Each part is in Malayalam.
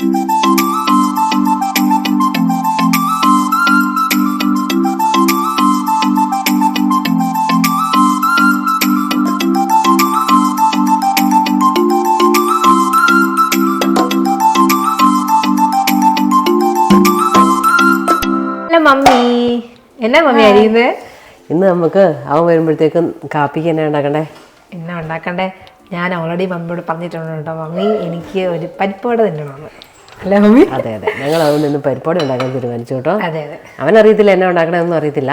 മമ്മി. എന്നാ മമ്മി അരിയുന്നത് ഇന്ന് നമുക്ക് അവൻ വരുമ്പോഴത്തേക്കും കാപ്പിക്ക് എന്നാ ഉണ്ടാക്കണ്ടേ? എന്നാ ഉണ്ടാക്കണ്ടേ? ഞാൻ ഓൾറെഡി മമ്മിയോട് പറഞ്ഞിട്ടുണ്ട് കേട്ടോ. മമ്മി എനിക്ക് ഒരു പരിപ്പോടെ തിന്നണമെന്ന്. അല്ല അതെ അതെ. ഞങ്ങൾ അതുകൊണ്ട് ഇന്ന് പരിപ്പാടി ഉണ്ടാക്കാൻ തീരുമാനിച്ചു കേട്ടോ. അതെ അതെ. അവനറിയത്തില്ല എന്നാ ഉണ്ടാക്കണമെന്നും അറിയത്തില്ല.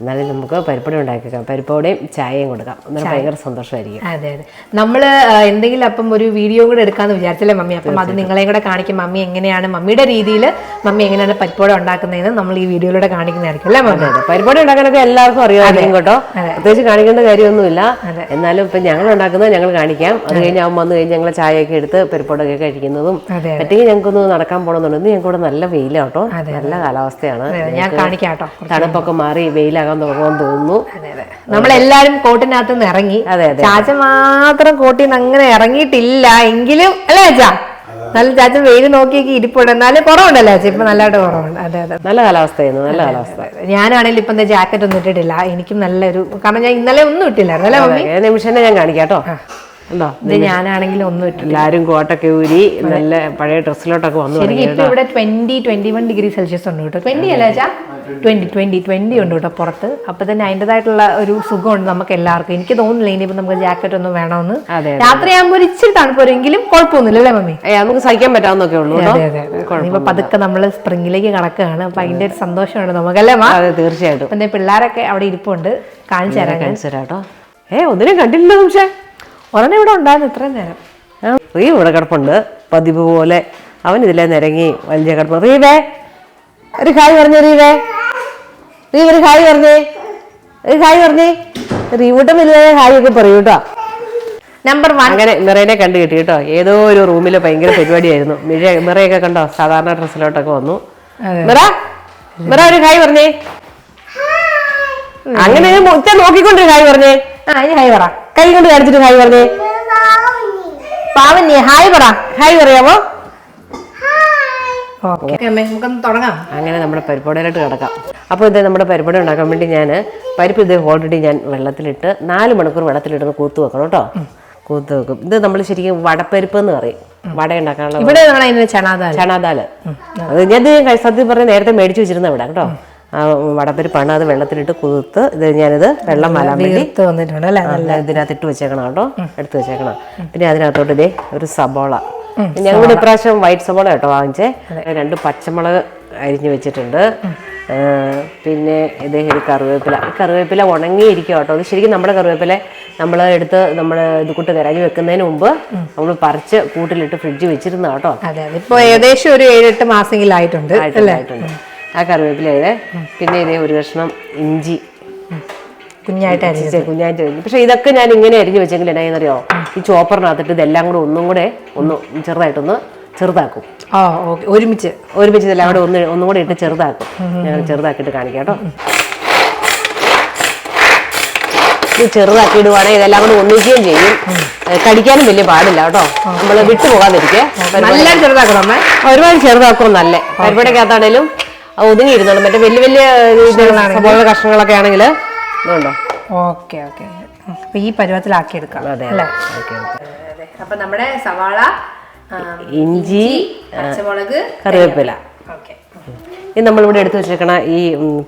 എന്നാലും നമുക്ക് പരിപ്പാടി ഉണ്ടാക്കിക്കാം പരിപ്പോടെയും ചായയും കൊടുക്കാം. അന്നേരം ഭയങ്കര സന്തോഷമായിരിക്കും. അതെ അതെ. നമ്മൾ എന്തെങ്കിലും അപ്പം ഒരു വീഡിയോ കൂടെ എടുക്കാന്ന് വിചാരിച്ചല്ലേ മമ്മി? അപ്പം അത് നിങ്ങളെയും കൂടെ കാണിക്കും. മമ്മി എങ്ങനെയാണ് മമ്മിയുടെ രീതിയിൽ മമ്മി എങ്ങനെയാണ് പരിപ്പോട ഉണ്ടാക്കുന്നതെന്ന് നമ്മൾ ഈ വീഡിയോയിലൂടെ കാണിക്കുന്നതായിരിക്കും. അല്ലേ മമ്മി? അതെ പരിപ്പാടി ഉണ്ടാക്കാനൊക്കെ എല്ലാവർക്കും അറിയാമായിരിക്കും കേട്ടോ. പ്രത്യേകിച്ച് കാണിക്കേണ്ട കാര്യമൊന്നുമില്ല. എന്നാലും ഇപ്പം ഞങ്ങൾ ഉണ്ടാക്കുന്നത് ഞങ്ങൾ കാണിക്കാം. അത് കഴിഞ്ഞ് അവൻ വന്നു കഴിഞ്ഞ് ഞങ്ങൾ ചായയൊക്കെ എടുത്ത് പരിപ്പോടൊക്കെ കഴിക്കുന്നതും പറ്റുമെങ്കിൽ ഞങ്ങൾക്കൊന്ന് നടക്കാൻ പോകണമെന്നുണ്ട് ഇന്ന് ഞങ്ങൾക്ക് ഇവിടെ നല്ല കേട്ടോ നല്ല കാലാവസ്ഥയാണ്. ഞാൻ കാണിക്കാം കേട്ടോ തണുപ്പൊക്കെ മാറി വെയിലാകാൻ തുടങ്ങുമെന്ന് തോന്നുന്നു. നമ്മളെല്ലാരും കോട്ടിനകത്ത് നിന്ന് ഇറങ്ങി. അതെ, അതെ. ചാച്ച മാത്രം കോട്ടിൽ നിന്ന് അങ്ങനെ ഇറങ്ങിയിട്ടില്ല എങ്കിലും അല്ലേ ചാ നല്ല ചാച്ച വെയിൽ നോക്കിയൊക്കെ ഇരിപ്പുണ്ട്. എന്നാലും കുറവുണ്ടല്ലോ ചാച്ച? ഇപ്പൊ നല്ലതായിട്ട് കുറവുണ്ട്. അതെ അതെ. നല്ല കാലാവസ്ഥയായിരുന്നു നല്ല കാലാവസ്ഥ. ഞാനാണെങ്കിൽ ഇപ്പം ജാക്കറ്റ് ഒന്നും ഇട്ടിട്ടില്ല. എനിക്കും നല്ലൊരു കാരണം ഞാൻ ഇന്നലെ ഒന്നും ഇട്ടില്ലായിരുന്നു അല്ലേ നിമിഷം ഞാൻ കാണിക്കാം കേട്ടോ ഉണ്ടോ? ഇത് ഞാനാണെങ്കിൽ ഒന്നും ഇട്ടില്ല എല്ലാരും കോട്ടൊക്കെ ഊരി നല്ല പഴയ ഡ്രസ്സിലോട്ടൊക്കെ വന്നു ശരിക്കും ഇപ്പൊ ഇവിടെ twenty twenty one degree Celsius ഉണ്ട് കേട്ടോ. ട്വന്റി അല്ലേ ചാ ട്വന്റി ട്വന്റി ട്വന്റി ഉണ്ട് കേട്ടോ പുറത്ത്. അപ്പൊ തന്നെ അതിന്റെതായിട്ടുള്ള ഒരു സുഖമുണ്ട് നമുക്ക് എല്ലാവർക്കും. എനിക്ക് തോന്നുന്നില്ല ഇനിയിപ്പോ നമുക്ക് ജാക്കറ്റ് ഒന്നും വേണമെന്ന്. രാത്രിയാകുമ്പോൾ ഒരു ഇച്ചിരി തണുപ്പൊരെങ്കിലും കുഴപ്പമൊന്നുമില്ല അല്ലേ മമ്മി? നമുക്ക് സഹിക്കാൻ പറ്റാവുന്നൊക്കെ ഉള്ളൂ ഇപ്പൊ പതുക്കെ നമ്മൾ സ്പ്രിംഗിലേക്ക് കടക്കുകയാണ്. അപ്പൊ അതിന്റെ ഒരു സന്തോഷമുണ്ട് നമുക്കല്ലേ അതെ തീർച്ചയായിട്ടും. പിന്നെ പിള്ളേരൊക്കെ അവിടെ ഇരിപ്പുണ്ട്. കാണിച്ചു തരാം. കാണിച്ചു തരാം കേട്ടോ. ഏ ഒന്നിനും കണ്ടില്ല നിമിഷേ ഒരെണ്ണം ഇവിടെ ഉണ്ടായിരുന്നു ഇത്രയും നേരം. റീ ഇവിടെ കിടപ്പുണ്ട്. പതിവ് പോലെ അവൻ ഇതിലെ നിരങ്ങി വലിയ കിടപ്പ് റീവേ ഒരു ഹായ് പറഞ്ഞു റീവേ. റീവ് ഒരു ഹായ് പറഞ്ഞേ. ഒരു ഹായ് പറഞ്ഞേ. റീവിട്ടും വലിയ ഹായ് ഒക്കെ പറയൂ കേട്ടോ. നമ്പർ വൺ അങ്ങനെ മിറേനെ കണ്ടു കിട്ടി കേട്ടോ. ഏതോ ഒരു റൂമിൽ ഭയങ്കര പരിപാടിയായിരുന്നു. മിഴ മിറയൊക്കെ കണ്ടോ? സാധാരണ ഡ്രസ്സിലോട്ടൊക്കെ വന്നു. മിറ മിറ ഒരു ഹായ് പറഞ്ഞേ. അങ്ങനെ മുറ്റ നോക്കിക്കൊണ്ടൊരു ഹായ് പറഞ്ഞേ. ആ ഇനി ഹായ് പറ. കൈ കൊണ്ട് കാണിച്ചിട്ട് ഹായ് പറഞ്ഞേ. പാവന്യ ഹായ് പറ. ഹായ് പറയാമോ? അങ്ങനെ നമ്മുടെ പരിപാടിയിലോട്ട് കിടക്കാം. അപ്പോൾ ഇത് നമ്മുടെ പരിപാടി ഉണ്ടാക്കാൻ വേണ്ടി ഞാൻ പരിപ്പ് ഇത് ഓൾറെഡി ഞാൻ വെള്ളത്തിലിട്ട് നാല് മണിക്കൂർ വെള്ളത്തിലിട്ട് കൂത്ത് വെക്കണം കേട്ടോ. കൂത്ത് വെക്കും. ഇത് നമ്മൾ ശരിക്കും വടപ്പരിപ്പ് എന്ന് പറയും. വട ഉണ്ടാക്കാനുള്ള ഇവിടെ ചണാദാൽ ചണാദാൽ അത് ഞാൻ സത്യം പറഞ്ഞ് നേരത്തെ മേടിച്ചു വെച്ചിരുന്ന ഇവിടെ കേട്ടോ. വടപ്പരിപ്പാണ് അത് വെള്ളത്തിലിട്ട് കുതിർത്ത് ഇത് ഞാനിത് വെള്ളം വരാൻ വേണ്ടി വീർത്ത് വന്നിട്ടുണ്ട് അല്ലേ? നല്ല ഇതിനകത്ത് ഇട്ട് വെച്ചേക്കണം കേട്ടോ. എടുത്ത് വെച്ചേക്കണം. പിന്നെ അതിനകത്തോട്ട് ഇതേ ഒരു സബോള. കൂടി ഇപ്രാവശ്യം വൈറ്റ് സബോള കേട്ടോ വാങ്ങിച്ചേ. രണ്ട് പച്ചമുളക് അരിഞ്ഞു വെച്ചിട്ടുണ്ട്. പിന്നെ ഇതേ ഒരു കറിവേപ്പില. കറിവേപ്പില ഉണങ്ങിയിരിക്കും കേട്ടോ. അത് ശരിക്കും നമ്മുടെ കറിവേപ്പില നമ്മൾ എടുത്ത് നമ്മൾ ഇത് കൂട്ട് കരഞ്ഞു വെക്കുന്നതിന് മുമ്പ് നമ്മൾ പറിച്ച് കൂട്ടിലിട്ട് ഫ്രിഡ്ജ് വെച്ചിരുന്ന കേട്ടോ. അതെ അതെ ഇപ്പൊ ഏകദേശം ഒരു ഏഴെട്ട് മാസെങ്കിലായിട്ടുണ്ട് ആയിട്ടുണ്ട്, ആയിട്ടുണ്ട് ആ കറിവേപ്പിലയുടെ പിന്നെ ഇതേ ഒരു കഷ്ണം ഇഞ്ചി. കുഞ്ഞായിട്ട് അരിഞ്ഞത്. കുഞ്ഞായിട്ട് അരിഞ്ഞു പക്ഷെ ഇതൊക്കെ ഞാൻ ഇങ്ങനെ അരിഞ്ഞു വെച്ചെങ്കിൽ എന്നറിയോ ഈ ചോപ്പറിനകത്തിട്ട് ഇതെല്ലാം കൂടെ ഒന്നും കൂടെ ഒന്ന് ചെറുതായിട്ടൊന്ന് ചെറുതാക്കും. ആ ഓക്കെ. ഒരുമിച്ച്. ഒരുമിച്ച് ഇതെല്ലാം കൂടെ ഒന്ന് ഒന്നും കൂടെ ഇട്ട് ചെറുതാക്കും. ഞാൻ ചെറുതാക്കിയിട്ട് കാണിക്കാം കേട്ടോ. ഇത് ചെറുതാക്കി ഇടുവാണെങ്കിൽ ഇതെല്ലാം കൂടെ ഒന്നിക്കുകയും ചെയ്യും. കടിക്കാനും വലിയ പാടില്ല കേട്ടോ. നമ്മൾ വിട്ടു പോകാതിരിക്കേ. നല്ല ചെറുതാക്കണം ഒരുപാട് ചെറുതാക്കും നല്ല. പരിപാടിക്കകത്താണേലും ഒതുങ്ങിയിരുന്നുള്ളൂ മറ്റേ വലിയ വലിയ സബോള കഷ്ണങ്ങളൊക്കെ ആണെങ്കിൽ ഇതുണ്ടോ? Okay okay. അപ്പൊ ഈ പരുവത്തിലാക്കി എടുക്കാം അതെ. അല്ലേ? Okay okay. അതെ അപ്പൊ നമ്മുടെ സവാള ഇഞ്ചി പച്ചമുളക് കറിവേപ്പില. ഓക്കെ. ഇത് നമ്മളിവിടെ എടുത്തു വെച്ചേക്കണ ഈ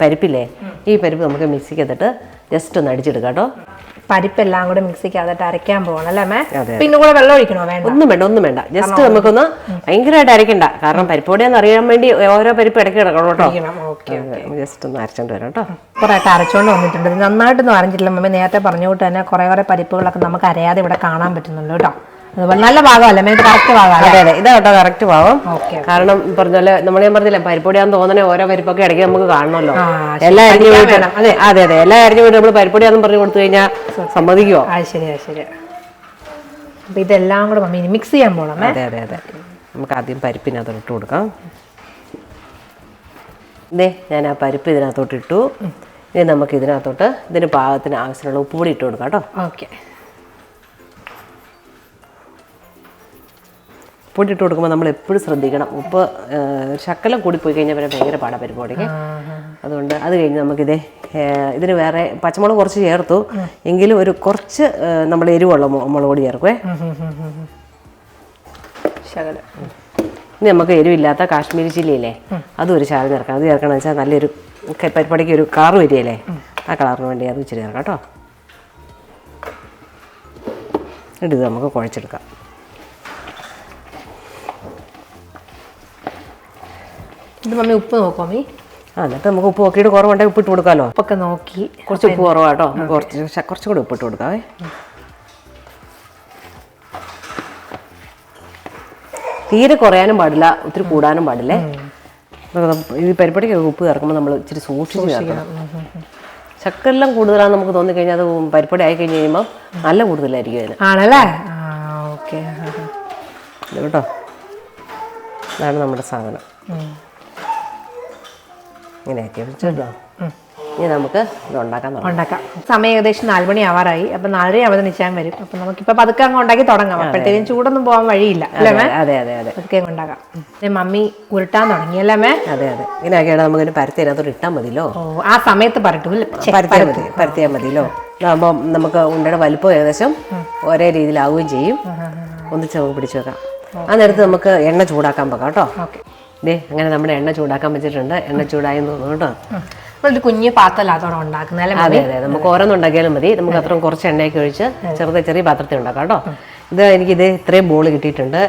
പരിപ്പില്ലേ? ഈ പരിപ്പ് നമുക്ക് മിക്സിക്കകത്തിട്ട് ജസ്റ്റ് ഒന്ന് അടിച്ചെടുക്കാം കേട്ടോ. പരിപ്പെല്ലാം കൂടെ മിക്സിക്കകത്തിട്ട് അരയ്ക്കാൻ പോകണം അല്ലേ മേ പിന്നെ കൂടെ വെള്ളം ഒഴിക്കണോ? വേണ്ട. ഒന്നും വേണ്ട ഒന്നും വേണ്ട. ജസ്റ്റ് നമുക്കൊന്ന് ഭയങ്കരമായിട്ട് അരയ്ക്കണ്ട. കാരണം പരിപ്പോടെയെന്ന് അറിയാൻ വേണ്ടി ഓരോ പരിപ്പ് ഇടയ്ക്ക് കിടക്കണം കേട്ടോ. ഓക്കെ ജസ്റ്റ് ഒന്ന് അരച്ചോണ്ട് വരാം കേട്ടോ. കുറെ ഒക്കെ അരച്ചോണ്ട് വന്നിട്ടുണ്ട്. നന്നായിട്ടൊന്നും അരഞ്ഞിട്ടില്ല മമ്മി നേരത്തെ പറഞ്ഞു കൊണ്ട് തന്നെ കുറെ കുറെ പരിപ്പുകളൊക്കെ നമുക്ക് അരയാതെ ഇവിടെ കാണാൻ പറ്റുന്നുള്ളൂ കേട്ടോ. നല്ല ഭാഗമല്ല മേ കറക്റ്റ് ഭാഗമല്ല അതെ അതെ. ഇതാട്ടോ കറക്റ്റ് ഭാഗം കാരണം പറഞ്ഞാൽ നമ്മൾ ഞാൻ പറഞ്ഞില്ല പരിപ്പൊടിയാന്ന് തോന്നണേ ഓരോ പരിപ്പൊക്കെ ഇടയ്ക്ക് നമുക്ക് കാണണമല്ലോ. എല്ലാ അരിഞ്ഞു പോയിട്ട് അതെ. അതെ അതെ. എല്ലാം അരിഞ്ഞു പോയിട്ട് നമ്മൾ പരിപ്പൊടിയാന്ന് പറഞ്ഞു കൊടുത്തു കഴിഞ്ഞാൽ സമ്മതിക്കുമോ ശരി ശരിയാ അപ്പൊ ഇതെല്ലാം കൂടെ മമ്മി മിക്സ് ചെയ്യാൻ പോകണം അതെ അതെ അതെ. നമുക്ക് ആദ്യം പരിപ്പിനകത്തോട്ട് ഇട്ട് കൊടുക്കാം. ഇതേ ഞാൻ ആ പരിപ്പ് ഇതിനകത്തോട്ട് ഇട്ടു. ഇനി നമുക്ക് ഇതിനകത്തോട്ട് ഇതിന് പാകത്തിന് ആവശ്യമുള്ള ഉപ്പ് കൂടി ഇട്ട് കൊടുക്കാം കേട്ടോ. ഓക്കെ. ഉപ്പൊടി ഇട്ട് കൊടുക്കുമ്പോൾ നമ്മൾ എപ്പോഴും ശ്രദ്ധിക്കണം. ഉപ്പ് ശക്കലം കൂടിപ്പോയി കഴിഞ്ഞാൽ പിന്നെ ഭയങ്കര പാടാ പരിപാടിക്ക്. അതുകൊണ്ട് അത് കഴിഞ്ഞ് നമുക്കിതേ ഇതിന് വേറെ പച്ചമുളക് കുറച്ച് ചേർത്തു. എങ്കിലും ഒരു കുറച്ച് നമ്മൾ എരിവുള്ള മുളക് പൊടി ചേർക്കുവേ. ശകലം. ഇനി നമുക്ക് എരിവില്ലാത്ത കാശ്മീരി ചില്ലിയില്ലേ അതും ഒരു ശാലം ചേർക്കാം അത് ചേർക്കണമെന്ന് വെച്ചാൽ നല്ലൊരു പരിപാടിക്ക് ഒരു കളർ വരികയല്ലേ? ആ കളറിന് വേണ്ടി അത് ഇച്ചിരി ചേർക്കാം കേട്ടോ. ഇത് നമുക്ക് കുഴച്ചെടുക്കാം. ഇത് മമ്മി ഉപ്പ് നോക്കോ മമ്മി. ആ എന്നിട്ട് നമുക്ക് ഉപ്പ് നോക്കിയിട്ട് കുറവുണ്ടെങ്കിൽ ഉപ്പിട്ട് കൊടുക്കാമല്ലോ ഉപ്പൊക്കെ നോക്കി. കുറച്ച് ഉപ്പ് കുറവാട്ടോ കുറച്ച് കുറച്ചും കൂടി ഉപ്പിട്ട് കൊടുക്കാവേ തീരെ കുറയാനും പാടില്ല ഒത്തിരി കൂടാനും പാടില്ലേ ഈ പരിപാടിക്ക് ഉപ്പ് ചേർക്കുമ്പോൾ നമ്മൾ ഇച്ചിരി സൂക്ഷിച്ച് ചേർക്കണം. ചക്കെല്ലാം കൂടുതലാണെന്ന് നമുക്ക് തോന്നിക്കഴിഞ്ഞാൽ അത് പരിപാടി ആയി കഴിഞ്ഞ് കഴിയുമ്പോൾ നല്ല കൂടുതലായിരിക്കും അതിന്. ആണല്ലേ? ഓക്കെ. കേട്ടോ. ഇതാണ് നമ്മുടെ സാധനം. ഇങ്ങനെ ആക്കി ഇനി നമുക്ക് ഇത് ഉണ്ടാക്കാൻ തുടങ്ങാം. ഉണ്ടാക്കാം. സമയം ഏകദേശം നാല് മണി ആവാറായി. അപ്പൊ നാലര ആവുന്ന നിശ്ചയം വരും. അപ്പൊ നമുക്കിപ്പോ പതുക്കെ അങ്ങ് ഉണ്ടാക്കി തുടങ്ങാം. അപ്പോഴത്തേക്കും ചൂടൊന്നും പോകാൻ വഴിയില്ല. അല്ലേ മേ? അതെ അതെ അതെ. പതുക്കെ അങ്ങ് ഉണ്ടാക്കാം. പിന്നെ മമ്മി ഉരുട്ടാൻ തുടങ്ങിയല്ലേ മേ? അതെ അതെ. ഇങ്ങനെയൊക്കെയാണ് നമുക്ക് പരത്തി അതിനകത്തോട്ട് ഇട്ടാൽ മതിയല്ലോ? ഓ ആ സമയത്ത്? ഛെ, പരത്തിയാൽ മതി പരത്തിയാൽ മതിയല്ലോ. ഇതാകുമ്പോൾ നമുക്ക് ഉണ്ടയുടെ വലിപ്പം ഏകദേശം ഒരേ രീതിയിലാവുകയും ചെയ്യും. ഒന്ന് ചുമ പിടിച്ചു വെക്കാം. ആ നേരത്ത് നമുക്ക് എണ്ണ ചൂടാക്കാൻ വെക്കാം കേട്ടോ. ഓക്കെ. ദേ അങ്ങനെ നമ്മുടെ എണ്ണ ചൂടാക്കാൻ വെച്ചിട്ടുണ്ട്. എണ്ണ ചൂടായി തോന്നുന്നു കേട്ടോ. നമ്മളൊരു കുഞ്ഞു പാത്രമല്ലാത്തോടെ ഉണ്ടാക്കുന്നത് അതെ അതെ. നമുക്ക് ഓരോന്ന് ഉണ്ടാക്കിയാലും മതി. നമുക്ക് അത്രയും കുറച്ച് എണ്ണയൊക്കെ ഒഴിച്ച് ചെറുതെ ചെറിയ പാത്രത്തിൽ ഉണ്ടാക്കാം കേട്ടോ. ഇത് എനിക്കിത് ഇത്രയും ബോൾ കിട്ടിയിട്ടുണ്ട്.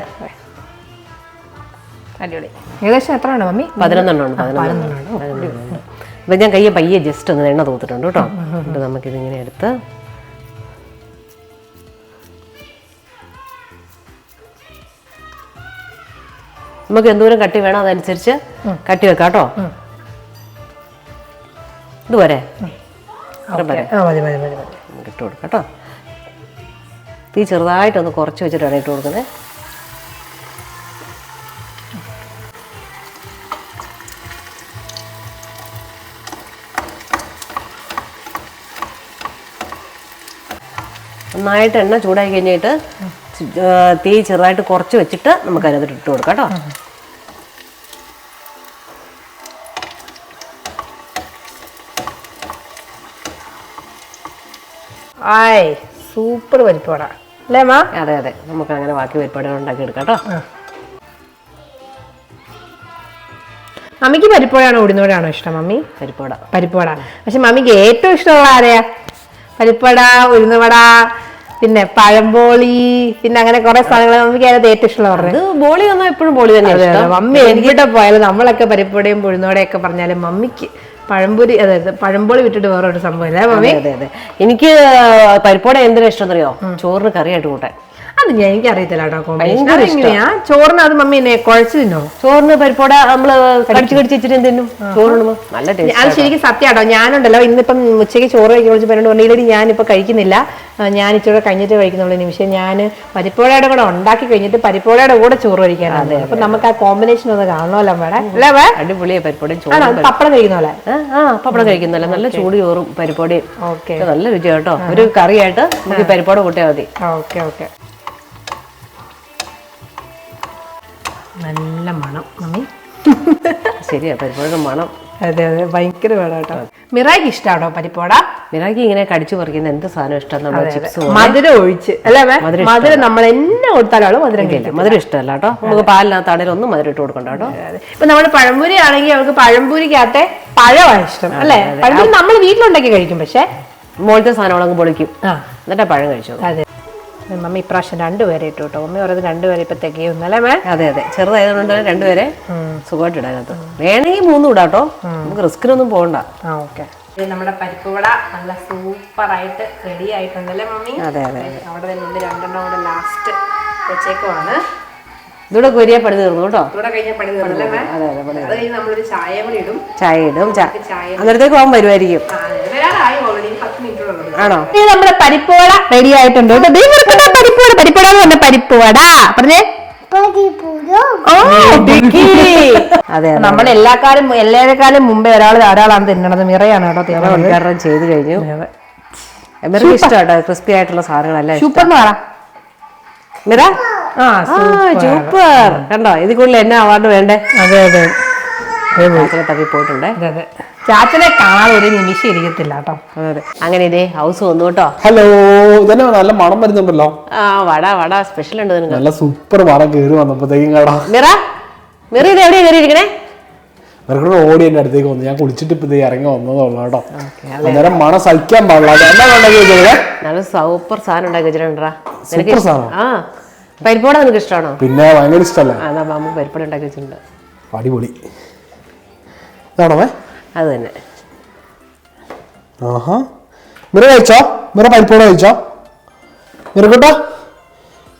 അടിപൊളി. ഏകദേശം എത്ര ഉണ്ട് മമ്മി? പതിനൊന്നെണ്ണം പതിനൊന്നെണ്ണം. ഇപ്പം ഞാൻ കയ്യെ പയ്യെ ജസ്റ്റ് ഒന്ന് എണ്ണ തൂത്തിട്ടുണ്ട് കേട്ടോ. ഇത് നമുക്കിതിങ്ങനെ എടുത്ത് നമുക്ക് എന്തോരം കട്ടി വേണം അതനുസരിച്ച് കട്ടി വെക്കാം കേട്ടോ. ഇതുവരെ? ഇട്ട് കൊടുക്കാം കേട്ടോ. തീ ചെറുതായിട്ടൊന്ന് കുറച്ച് വെച്ചിട്ടാണ് ഇട്ട് കൊടുക്കുന്നത് നന്നായിട്ട് എണ്ണ ചൂടായി കഴിഞ്ഞിട്ട് തീ ചെറുതായിട്ട് കുറച്ച് വെച്ചിട്ട് നമുക്ക് അതിനകത്ത് ഇട്ട് കൊടുക്കാം കേട്ടോ. ആയ് സൂപ്പർ പരിപ്പോടാ. അല്ലേ മാ? അതെ അതെ. നമുക്ക് അങ്ങനെ ബാക്കി പരിപാടികൾ ഉണ്ടാക്കി എടുക്കാം കേട്ടോ. മമ്മിക്ക് പരിപ്പോടാണോ ഉഴുന്നോടാണോ ഇഷ്ടം മമ്മി? പരിപ്പോട പരിപ്പുവട. പക്ഷെ മമ്മിക്ക് ഏറ്റവും ഇഷ്ടമുള്ള ആരെയാ? പരിപ്പട ഉഴുന്നുവട പിന്നെ പഴംബോളി പിന്നെ അങ്ങനെ കുറെ സാധനങ്ങൾ നമുക്ക് അതിനകത്ത് ഏറ്റവും ഇഷ്ടമുള്ള പറഞ്ഞത് ബോളി വന്നാൽ എപ്പോഴും ബോളി തന്നെ മമ്മി എവിടെ പോയാലും നമ്മളൊക്കെ പരിപ്പടയും പുഴുന്നോടെയൊക്കെ പറഞ്ഞാലും മമ്മിക്ക് പഴംപൊരി അതായത് പഴംപൊളി വിട്ടിട്ട് വേറെ ഒരു സംഭവം മമ്മി? അതെ അതെ എനിക്ക് പരിപ്പോടെ എന്തിനാ ഇഷ്ടം അറിയോ ചോറിന് കറിയായിട്ട് കൂട്ടാൻ. അത് ഞാൻ എനിക്ക് അറിയത്തില്ല കേട്ടോ കോമ്പിനേഷൻ അതെങ്ങനെയാ? ചോറിന് അത് മമ്മി എന്നെ കുഴച്ച് തിന്നോ? ചോറിന് പരിപ്പോട നമ്മൾ കടിച്ചു കടിച്ച്. ഇച്ചിരി തിന്നും? ചോറിന് നല്ല ടേസ്റ്റ് അത് ശരിക്കും സത്യമാട്ടോ ഞാനുണ്ടല്ലോ ഇന്നിപ്പം ഉച്ചയ്ക്ക് ചോറ് കഴിക്കാൻ വിളിച്ച് പറഞ്ഞു ഇല്ലടി ഞാനിപ്പോൾ കഴിക്കുന്നില്ല. ഞാൻ ഇച്ചിരി കഴിഞ്ഞിട്ട് കഴിക്കുന്നുള്ള നിമിഷം ഞാൻ പരിപ്പോടയുടെ കൂടെ ഉണ്ടാക്കി കഴിഞ്ഞിട്ട് പരിപ്പോടയുടെ കൂടെ ചോറ് കഴിക്കാനാണ്. അപ്പൊ നമുക്ക് ആ കോമ്പിനേഷൻ ഒന്ന് കാണണമല്ലോ മേഡം. അല്ലേ വേ അടിപൊളിയായി പരിപ്പോടയും ചോറും പപ്പടം കഴിക്കുന്ന പോലെ? ആ, പപ്പടം കഴിക്കുന്നല്ലേ നല്ല ചൂട് ചോറും പരിപ്പോടയും നല്ല രുചിയാട്ടോ ഒരു കറിയായിട്ട് നമുക്ക് പരിപ്പോട കൂട്ടിയാൽ മതി. Okay okay. നല്ല മണം മമ്മി. ശരിയാ പരിപ്പോഴും മണം. അതെ അതെ ഭയങ്കര വേണം കേട്ടോ. മിറായിക്ക് ഇഷ്ടാണോ പരിപ്പോട? മിറായിക്ക് ഇങ്ങനെ കടിച്ചു പറിക്കുന്ന എന്ത് സാധനം ഇഷ്ടം ചിപ്സ് മധുരം ഒഴിച്ച് അല്ലേ മധുരം നമ്മൾ എന്നെ കൊടുത്താലും മധുരം കഴിക്കും മധുരം ഇഷ്ടമല്ല കേട്ടോ. നമുക്ക് പാലിനകത്താണേലും ഒന്നും മധുരം ഇട്ട് കൊടുക്കണ്ട കേട്ടോ. ഇപ്പൊ നമ്മുടെ പഴംപൂരി ആണെങ്കിൽ അവൾക്ക് പഴംപൂരിക്കകത്തെ പഴമാണ് ഇഷ്ടം അല്ലേ? പഴംപൂരി നമ്മൾ വീട്ടിലുണ്ടാക്കി കഴിക്കും പക്ഷെ മുകളിലത്തെ സാധനങ്ങളങ്ങ് പൊളിക്കും. എന്നിട്ടാ പഴം കഴിച്ചു അതെ. മമ്മി ഇപ്രാവശ്യം രണ്ടുപേരെ ഇട്ടു കേട്ടോ. മമ്മി പറയുന്നത് രണ്ടുപേരെ ഇപ്പൊ തികയുന്നല്ലേ മേ? അതെ അതെ. ചെറുതായതുകൊണ്ട് രണ്ടുപേരെ സുഖമായിട്ട് ഇടാനകത്ത് വേണമെങ്കിൽ മൂന്ന് ഇടാം കേട്ടോ. നമുക്ക് റിസ്കിനൊന്നും പോകണ്ട. ആ ഓക്കെ. നമ്മുടെ പരിപ്പുവട നല്ല സൂപ്പർ ആയിട്ട് റെഡി ആയിട്ടുണ്ടല്ലേ മമ്മി? അതെ അതെ അവിടെ നിന്ന് രണ്ടെണ്ണം കൂടെ ലാസ്റ്റ് വെച്ചേക്കുവാണ്. ഇതൂടെ കൊരിയ പണി തീർന്നു കേട്ടോ. ഇവിടെ കഴിഞ്ഞ പണി തീർന്നല്ലേ മേ? അതെ അതെ പണി അത് കഴിഞ്ഞ് നമ്മളൊരു ചായ കൂടി ഇടും. ചായ ഇടും. ചായ അന്നേരത്തേക്ക് പോകാൻ വരുമായിരിക്കും. വരാറായി ഓൾറെഡി പത്ത് മിനിറ്റ്. ആണോ? ഇത് നമ്മുടെ പരിപ്പുവട റെഡി ആയിട്ടുണ്ട് കേട്ടോ. ദേ ഇവർക്കുള്ള പരിപ്പുവട പരിപ്പുവട എന്ന് പറഞ്ഞ പരിപ്പുവട. പറഞ്ഞേ? നമ്മൾ എല്ലാക്കാലും എല്ലാരെക്കാളും മുമ്പേ ഒരാൾ ഒരാളാണ് തിന്നണത് മിറയാണ് കേട്ടോ തിന്നണത് ഉദ്ഘാടനം ചെയ്ത് കഴിഞ്ഞു. മിറക്ക് ഇഷ്ടമാട്ടോ ക്രിസ്പി ആയിട്ടുള്ള സാധനങ്ങളല്ല ഇഷ്ടം? സൂപ്പർ എന്ന് പറ. മിറ? ആ സൂപ്പർ. കണ്ടോ? ഇതിൽ കൂടുതൽ എന്നാ അവാർഡ് വേണ്ടേ? അതെ അതെ. തപ്പി പോയിട്ടുണ്ടേ. അതെ അതെ. ചാച്ചനെ കാണാതെ ഒരു നിമിഷം ഇരിക്കത്തില്ല കേട്ടോ. അതെ അങ്ങനെ ഇതേ ഹൗസ് വന്നു കേട്ടോ. ഹലോ ഇതന്നെ നല്ല മണം വരുന്നുണ്ടല്ലോ. ആ വട വട. സ്പെഷ്യൽ ഉണ്ട് നിനക്ക്. നല്ല സൂപ്പർ മണം കയറി വന്നപ്പോഴത്തേക്കും കേടാ മിറ മിറ ഇത് എവിടെയാ കയറിയിരിക്കണേ? ഇവർക്കൂടെ ഓടി എന്റെ അടുത്തേക്ക് വന്നു. ഞാൻ കുളിച്ചിട്ട് ഇപ്പൊ ഇതേ ഇറങ്ങി വന്നതേ ഉള്ളൂ കേട്ടോ അന്നേരം മണം സഹിക്കാൻ പാടില്ല എന്താ ഉണ്ടാക്കി വെച്ചത് നല്ല സൂപ്പർ സാധനം ഉണ്ടാക്കി വെച്ചിട്ടുണ്ടാ സൂപ്പർ സാധനം. ആ. പരിപ്പോട നിനക്ക് ഇഷ്ടമാണോ? പിന്നെ ഭയങ്കര ഇഷ്ടമല്ലേ അതാ മാമ പരിപ്പോട ഉണ്ടാക്കി വെച്ചിട്ടുണ്ട്. അടിപൊളി. ഇതാണോ അത് തന്നെ. ആഹാ. മിറ കഴിച്ചോ? മിറ പരിപ്പോടെ കഴിച്ചോ? മിറക്കൂട്ട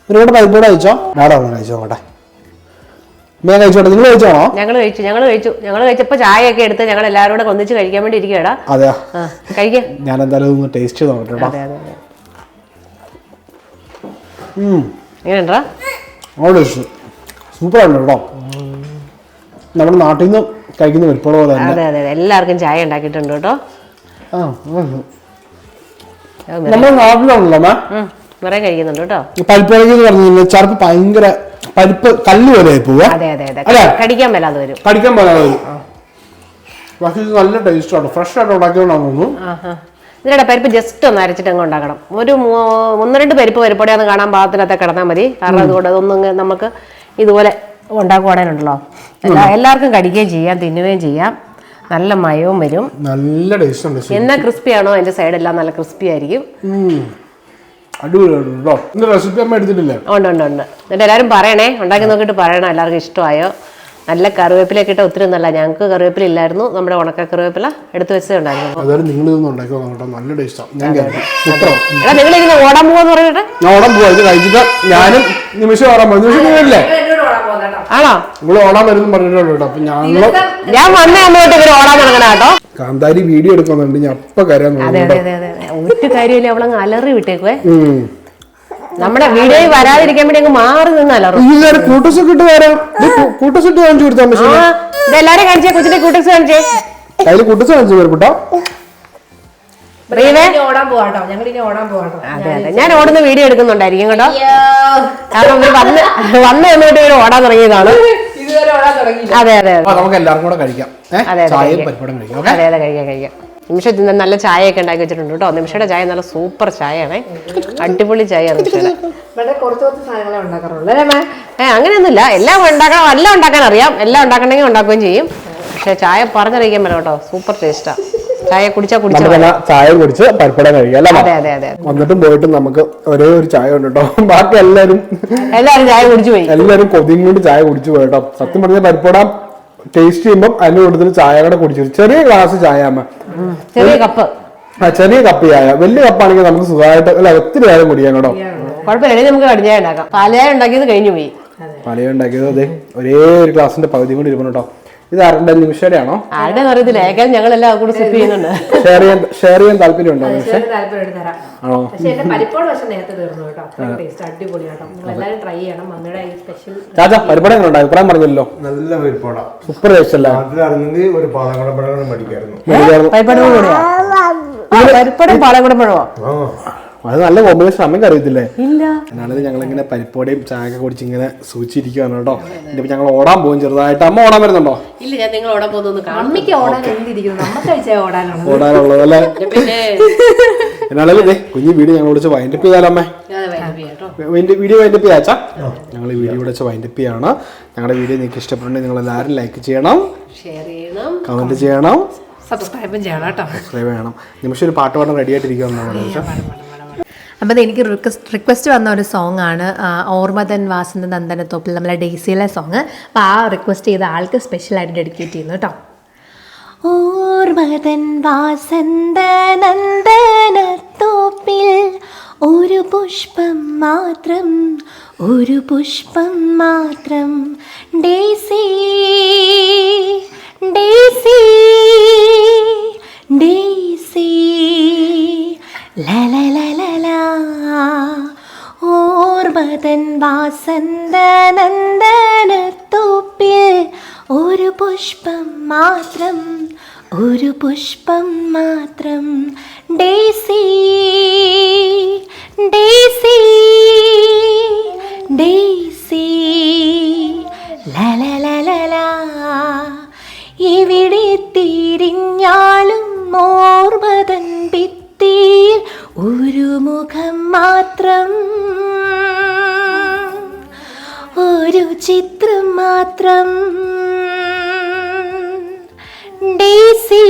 മിറക്കൂട്ട പരിപ്പോടെ കഴിച്ചോ? നാടോ കഴിച്ചോ നോക്കട്ടെ. ഞാൻ കഴിച്ചോട്ടെ. നിങ്ങൾ കഴിച്ചോണോ ഞങ്ങൾ കഴിച്ചു ഞങ്ങൾ കഴിച്ചു. ഞങ്ങൾ കഴിച്ചപ്പോ ചായയൊക്കെ എടുത്ത് ഞങ്ങൾ എല്ലാവരും കൂടെ ഒന്നിച്ച് കഴിക്കാൻ വേണ്ടി ഇരിക്കടാ അതെയാ. കഴിക്കാം. ഞാൻ എന്തായാലും ഒന്ന് ടേസ്റ്റ് ചെയ്ത് നോക്കട്ടെ അതെ അതെ അതെ. എങ്ങനെയുണ്ടാ? സൂപ്പർ ആണ് കേട്ടോ. നമ്മുടെ നാട്ടിൽ നിന്ന് കഴിക്കുന്ന വെളുപ്പുള്ള പോലെ അതെ അതെ അതെ. എല്ലാവർക്കും ചായ ഉണ്ടാക്കിയിട്ടുണ്ട് കേട്ടോ. നമ്മുടെ നാട്ടിലുണ്ടല്ലോ നിറയെ കഴിക്കുന്നുണ്ട് കേട്ടോ. പരിപ്പിളകി എന്ന് പറഞ്ഞു കഴിഞ്ഞാൽ ചെറുപ്പ് ഭയങ്കര പരിപ്പ് കല്ല് പോലെ ആയി പോവുക. അതെ അതെ അതെ. കടിക്കാൻ മേലാതെ വരും. കടിക്കാൻ പോലെ വരും. പക്ഷേ ഇത് നല്ല ടേസ്റ്റ് ആണ്. ഫ്രഷ് ആയിട്ട് ഉണ്ടാക്കിയോണ്ടാന്ന് തോന്നുന്നു. ആഹാ. ഇതിനിടെ പരിപ്പ് ജസ്റ്റ് ഒന്ന് അരച്ചിട്ട് അങ്ങ് ഉണ്ടാക്കണം. ഒരു ഒന്ന് രണ്ട് പരിപ്പ് പരിപ്പൊടിയാന്ന് കാണാൻ പാകത്തിനകത്ത് കിടന്നാൽ മതി. കാരണം അതുകൊണ്ട് അതൊന്നും നമുക്ക് ഇതുപോലെ ഉണ്ടാക്കുവാണേനുണ്ടല്ലോ എല്ലാ എല്ലാവർക്കും കടിക്കുകയും ചെയ്യാം തിന്നുകയും ചെയ്യാം. നല്ല മയവും വരും. നല്ല ടേസ്റ്റ് ഉണ്ട് എന്നാ ക്രിസ്പി ആണോ? അതിന്റെ സൈഡ് എല്ലാം നല്ല ക്രിസ്പി ആയിരിക്കും. എല്ലാരും അടിപൊളിയാണ് കേട്ടോ ഇന്ന് റെസിപ്പി അമ്മ എടുത്തിട്ടില്ലേ? ഉണ്ട് ഉണ്ട് ഉണ്ട്. എന്നിട്ട് എല്ലാവരും പറയണേ. ഉണ്ടാക്കി നോക്കിയിട്ട് പറയണം എല്ലാവർക്കും ഇഷ്ടമായോ? നല്ല കറിവേപ്പിലൊക്കെ കിട്ട ഒത്തിരി നല്ല ഞങ്ങൾക്ക് കറിവേപ്പില ഇല്ലായിരുന്നു. നമ്മുടെ ഉണക്ക കറിവേപ്പില എടുത്തു വെച്ചേ ഉണ്ടായിരുന്നു. നിങ്ങൾ ഓടാൻ പോവാന്ന് പറഞ്ഞിട്ട്? ഞാൻ ഓടാൻ പോവാ. ഇത് കഴിച്ചിട്ട് ഞാനും നിമിഷം ഓടാൻ പോകും നിമിഷം ആണോ? നിങ്ങൾ ഓടാൻ വരുന്നു പറഞ്ഞിട്ടുള്ളൂ കേട്ടോ. അപ്പൊ ഞങ്ങൾ ഞാൻ വന്ന അങ്ങോട്ട് ഇവർ ഓടാൻ തുടങ്ങണ കേട്ടോ. കാന്താരി വീഡിയോ എടുക്കുന്നുണ്ട് ഞാൻ അപ്പൊ കരയാൻ അതെ അതെ അതെ അതെ ഒരു കാര്യമില്ല അവളങ്ങ് അലറി വിട്ടേക്കുവേ. നമ്മുടെ വീഡിയോയിൽ വരാതിരിക്കാൻ വേണ്ടി അങ്ങ് മാറി നിന്ന് അലറും. കൂട്ടസ് ഇട്ട് വരാം കൂട്ടസിട്ട് കാണിച്ചു കൊടുത്താൽ ഇതെല്ലാരും കാണിച്ചേ? കൊച്ചിന്റെ കൂട്ടസ് കാണിച്ചേ? കയ്യിൽ കൂട്ടസ് കാണിച്ചു റീവേ ഓടാൻ പോവാട്ടോ ഞങ്ങൾ ഇനി ഓടാൻ പോവാട്ടോ അതെ അതെ. ഞാൻ ഓടുന്ന വീഡിയോ എടുക്കുന്നുണ്ടായിരിക്കും കേട്ടോ. കാരണം ഇവർ വന്ന് വന്ന് എന്നിട്ട് ഇവർ ഓടാൻ തുടങ്ങിയതാണ്. ഇതുവരെ ഓടാൻ തുടങ്ങി അതെ അതെ നമുക്ക് എല്ലാവർക്കും കൂടെ കഴിക്കാം. അതെ, അതെ, ചായയും കഴിക്കാം. പരിപ്പടം കഴിക്കാം ഓക്കെ? അതെ അതെ കഴിക്കാം കഴിക്കാം. നിമിഷത്തിന് നല്ല ചായയൊക്കെ ഉണ്ടാക്കി വെച്ചിട്ടുണ്ട് കേട്ടോ. നിമിഷയുടെ ചായ നല്ല സൂപ്പർ ചായയാണ്. അടിപൊളി ചായയാണ് നിമിഷയുടെ. ഇവിടെ കുറച്ച് കുറച്ച് സാധനങ്ങളെ ഉണ്ടാക്കാറുള്ളൂ അല്ലേ മാം? ഏ അങ്ങനെയൊന്നുമില്ല. എല്ലാം ഉണ്ടാക്കണം എല്ലാം ഉണ്ടാക്കാൻ അറിയാം. എല്ലാം ഉണ്ടാക്കണമെങ്കിൽ ഉണ്ടാക്കുകയും ചെയ്യും. പക്ഷെ ചായ പറഞ്ഞറിയിക്കാൻ പറ്റും കേട്ടോ. സൂപ്പർ ടേസ്റ്റാ. ചായ കുടിച്ചാ ചായ കുടിച്ച് പരിപ്പടം കഴിക്കാം വന്നിട്ടും പോയിട്ടും നമുക്ക് ഒരേ ഒരു ചായ ഉണ്ട് കേട്ടോ. ബാക്കി എല്ലാരും എല്ലാരും ചായ കുടിച്ചു പോയി. എല്ലാരും കൊതിയും കൊണ്ട് ചായ കുടിച്ചു പോയി കേട്ടോ. സത്യം പറഞ്ഞ പരിപ്പട ടേസ്റ്റ് ചെയ്യുമ്പോൾ അതിന്റെ കൂടുതൽ ചായ കൂടെ കുടിച്ചു. ചെറിയ ഗ്ലാസ് ചായ അമ്മ ചെറിയ കപ്പ്. ആ ചെറിയ കപ്പ് ചായ. വലിയ കപ്പാണെങ്കിൽ നമുക്ക് സുഖമായിട്ട് അല്ല ഒത്തിരി നേരം കുടിക്കാം കേട്ടോ. കുഴപ്പമില്ല നമുക്ക് കടിഞ്ഞായ ഉണ്ടാക്കാം. പാലയായ ഉണ്ടാക്കിയത് കഴിഞ്ഞു പോയി. പാലയായ ഉണ്ടാക്കിയത് അതെ ഒരേ ഒരു ഗ്ലാസിന്റെ പകുതി കൂടി ഇരിക്കുന്നു കേട്ടോ. ഇത് ആരുടെ നിമിഷയുടെ ആണോ ആരുടെ അറിയത്തില്ല. ഏക്കാലും ഞങ്ങൾ എല്ലാം കൂടെ ചെയ്യുന്നുണ്ട്. ഷെയർ ചെയ്യാൻ ഷെയർ ചെയ്യാൻ താല്പര്യം ഉണ്ടോ നിമിഷം? താല്പര്യം എടുത്ത് തരാം. ആണോ? പക്ഷെ എന്റെ പരിപ്പോട് പക്ഷെ നേരത്തെ തീർന്നു കേട്ടോ. ടേസ്റ്റ് അടിപൊളി കേട്ടോ. എല്ലാവരും ട്രൈ ചെയ്യണം. മമ്മിയുടെ ഈ സ്പെഷ്യൽ ചാച്ചാ പരിപ്പടം എങ്ങനെ അഭിപ്രായം പറഞ്ഞല്ലോ നല്ല പരിപ്പോട സൂപ്പർ ടേസ്റ്റ് അല്ലേ? നാട്ടിലായിരുന്നെങ്കിൽ ഒരു പാലക്കട പഴം മേടിക്കായിരുന്നു. മേടിക്കായിരുന്നു. പരിപ്പടം കൂടെയാ? പരിപ്പടം പാളം കൂടെ പഴമോ അത് നല്ല കോമ്പിനേഷൻ അമ്മയ്ക്ക് അറിയത്തില്ലേ ഇല്ല. എന്നാലും ഞങ്ങൾ ഇങ്ങനെ പരിപ്പോടെയും ചായയൊക്കെ കുടിച്ച് ഇങ്ങനെ സൂചിച്ചിരിക്കുകയാണ് കേട്ടോ. ഇനി ഞങ്ങൾ ഓടാൻ പോകും ചെറുതായിട്ട്. അമ്മ ഓടാൻ വരുന്നുണ്ടോ? ഇല്ല ഞാൻ നിങ്ങൾ ഓടാൻ പോകുന്നു കാണും അമ്മയ്ക്ക് ഓടാൻ എന്തിരിക്കുന്നു? നമുക്ക് ഓടാനുള്ളത്. അല്ലേ? എന്നാലും ഇതേ കുഞ്ഞു വീഡിയോ ഞങ്ങൾ വിളിച്ച് വൈൻഡപ്പ് ചെയ്താലോ അമ്മേ? വീഡിയോ വൈൻഡപ്പ് ചെയ്യാച്ചാ ഞങ്ങൾ ഈ വീഡിയോ വിളിച്ച് വൈൻഡപ്പ് ചെയ്യാണ്. ഞങ്ങളുടെ വീഡിയോ നിങ്ങൾക്ക് ഇഷ്ടപ്പെട്ടുണ്ടെങ്കിൽ നിങ്ങൾ എല്ലാവരും ലൈക്ക് ചെയ്യണം. ഷെയർ ചെയ്യണം. കമന്റ് ചെയ്യണം. സബ്സ്ക്രൈബ് ചെയ്യണം കേട്ടോ. സബ്സ്ക്രൈബ് ചെയ്യണം നിമിഷം ഒരു പാട്ട് പാടാൻ റെഡി ആയിട്ടിരിക്കുകയാണ് നിമിഷം അപ്പോൾ അത് എനിക്ക് റിക്വസ്റ്റ് റിക്വസ്റ്റ് വന്ന ഒരു സോങ് ആണ് ഓർമ്മതൻ വാസന്ത നന്ദനത്തോപ്പിൽ നമ്മളെ ഡെയ്സിയിലെ സോങ് അപ്പോൾ ആ റിക്വസ്റ്റ് ചെയ്ത ആൾക്ക് സ്പെഷ്യലായിട്ട് ഡെഡിക്കേറ്റ് ചെയ്യുന്നു കേട്ടോ ഓർമ്മതൻ വാസന്ത നന്ദനത്തോപ്പിൽ ഒരു പുഷ്പം മാത്രം ഒരു പുഷ്പം മാത്രം ഡേസി ഡേസി ഡേസി ഓർമ്മതൻ വാസന്തനന്ദനത്തോപ്പിൽ ഒരു പുഷ്പം മാത്രം ഒരു പുഷ്പം മാത്രം. Daisy daisy daisy. ലലലല എവിടെ തിരിഞ്ഞാലും ഓർമ്മതൻ പിത്ത തീർ ഒരു മുഖം മാത്രം. ഒരു ചിത്രം മാത്രം. ഡേസി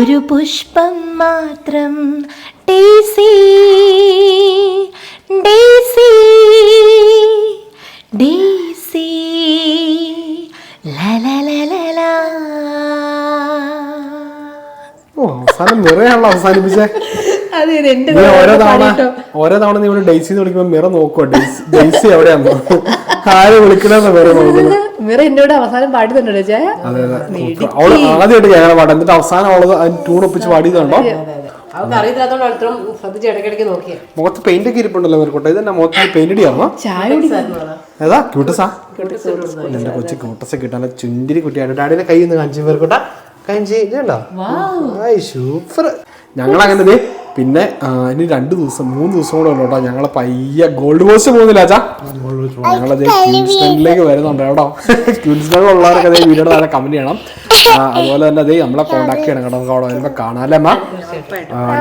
ഒരു പുഷ്പം മാത്രം. Daisy Daisy Daisy. അവസാനം മിറയാണല്ലോ അവസാനിപ്പിച്ചേ. ഓരോ തവണ ഓരോ തവണ നീ ഇവിടെ ഡെയ്സി എന്ന് വിളിക്കുമ്പോ മിറ നോക്കുക ഡെയ്സി ഡെയ്സി എവിടെയാണോ ആര് വിളിക്കണമെന്ന് മിറ നോക്കുന്നത് മിറ എന്നോട് അവസാനം പാടി ചേ അതെ അതെ. അവൾ ആദ്യമായിട്ട് കേൾക്കണം പാട്ട്. എന്നിട്ട് അവസാനം അവൾ ട്യൂൺ ഒപ്പിച്ച് പാടിയതുണ്ടോ മുഖത്ത് പെയിന്റ് ഒക്കെ ഇരിപ്പുണ്ടല്ലോ മിറക്കോട്ടെ ഇതെന്നാ മുഖത്ത് പെയിന്റ് ഏതാ? ക്യൂട്ടസാ എന്റെ കൊച്ചു ക്യൂട്ടസ് കിട്ടാൻ ചുണ്ടിരി കുട്ടിയാണ്. ഡാഡിനെ കയ്യിൽ നിന്ന് കാണിച്ചു ഇതുണ്ടോ? സൂപ്പർ ഞങ്ങൾ അങ്ങനെ പിന്നെ ഇനി രണ്ട് ദിവസം മൂന്ന് ദിവസം കൂടെ ഉള്ളു കേട്ടോ. ഞങ്ങൾ പയ്യെ ഗോൾഡ് കോസ്റ്റ് പോകുന്നില്ല അച്ഛാ. ഞങ്ങളത് ക്യൂൻസ്ലാൻഡിലേക്ക് വരുന്നുണ്ട് കേട്ടോ. ക്യൂൻസ്ലാൻഡിലുള്ളവരൊക്കെ അതേ വീഡിയോയുടെ താഴെ കമന്റ് ചെയ്യണം അതുപോലെ തന്നെ അതേ നമ്മളെ കോണ്ടാക്ട് ചെയ്യണം കേട്ടോ നമുക്ക് അവിടെ വരുമ്പോൾ കാണാല്ലേ അമ്മ?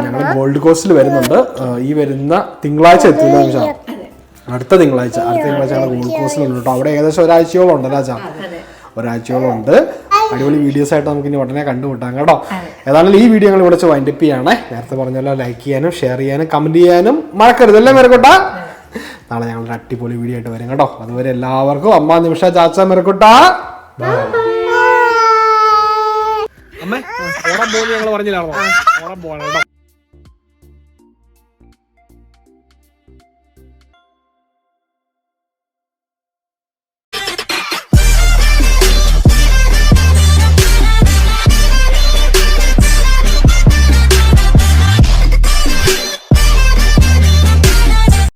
ഞങ്ങൾ ഗോൾഡ് കോസ്റ്റിൽ വരുന്നുണ്ട്. ഈ വരുന്ന തിങ്കളാഴ്ച എത്തുന്ന നിമിഷം അടുത്ത തിങ്കളാഴ്ച അടുത്ത തിങ്കളാഴ്ച ഞങ്ങൾ ഗോൾഡ് കോസ്റ്റിലുണ്ട് കേട്ടോ. അവിടെ ഏകദേശം ഒരാഴ്ചയോളം ഉണ്ടല്ലോ അച്ഛാ? ഒരാഴ്ചയോളം ഉണ്ട്. അടിപൊളി വീഡിയോസ് ആയിട്ട് നമുക്ക് ഇനി ഉടനെ കണ്ടുമുട്ടാം കേട്ടോ. ഏതായാലും ഈ വീഡിയോ ഞങ്ങൾ ഇവിടെ വൈൻഡപ്പ് ചെയ്യണേ. നേരത്തെ പറഞ്ഞല്ലോ ലൈക്ക് ചെയ്യാനും ഷെയർ ചെയ്യാനും കമന്റ് ചെയ്യാനും മറക്കരുത്. എല്ലാം മെറക്കുട്ട? നാളെ ഞങ്ങൾ ഒരു അടിപൊളി വീഡിയോ ആയിട്ട് വരും കേട്ടോ. അതുവരെ എല്ലാവർക്കും അമ്മ നിമിഷ ചാച്ച മെറക്കുട്ട. അമ്മേ ഓണം പോകുന്നു ഞങ്ങൾ പറഞ്ഞില്ലാണോ ഓണം പോകണം കേട്ടോ.